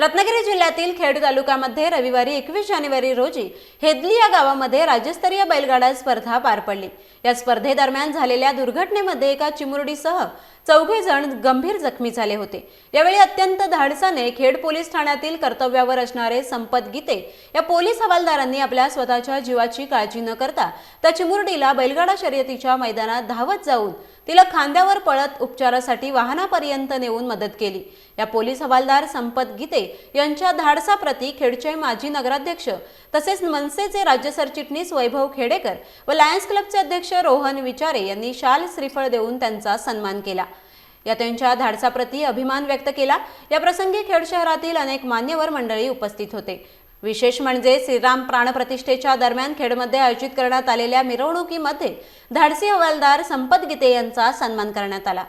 रत्नागिरी जिल्ह्यातील खेड तालुक्यामध्ये रविवारी एकवीस जानेवारी रोजी हेदली या गावामध्ये राज्यस्तरीय बैलगाडा स्पर्धा पार पडली. या स्पर्धेदरम्यान झालेल्या दुर्घटनेमध्ये एका चिमुरडीसह चौघे जण गंभीर जखमी झाले होते. यावेळी अत्यंत धाडसाने खेड पोलीस ठाण्यातील कर्तव्यावर असणारे संपत गीते या पोलीस हवालदारांनी आपल्या स्वतःच्या जीवाची काळजी न करता त्या चिमुरडीला बैलगाडा शर्यतीच्या मैदानात धावत जाऊन तिला खांद्यावर पळत उपचारासाठी वाहनापर्यंत नेऊन मदत केली. या पोलीस हवालदार संपत गीते यांच्या धाडसाप्रती खेडचे माजी नगराध्यक्ष तसेच मनसेचे राज्य सरचिटणीस वैभव खेडेकर व लायन्स क्लबचे अध्यक्ष रोहन विचारे यांनी शाल श्रीफळ देऊन त्यांचा सन्मान केला. या त्यांच्या धाडसाप्रती अभिमान व्यक्त केला. या प्रसंगी खेड शहरातील अनेक मान्यवर मंडळी उपस्थित होते. विशेष म्हणजे श्रीराम प्राणप्रतिष्ठेच्या दरम्यान खेडमध्ये आयोजित करण्यात आलेल्या मिरवणुकीमध्ये धाडसी हवालदार संपत गीते यांचा सन्मान करण्यात आला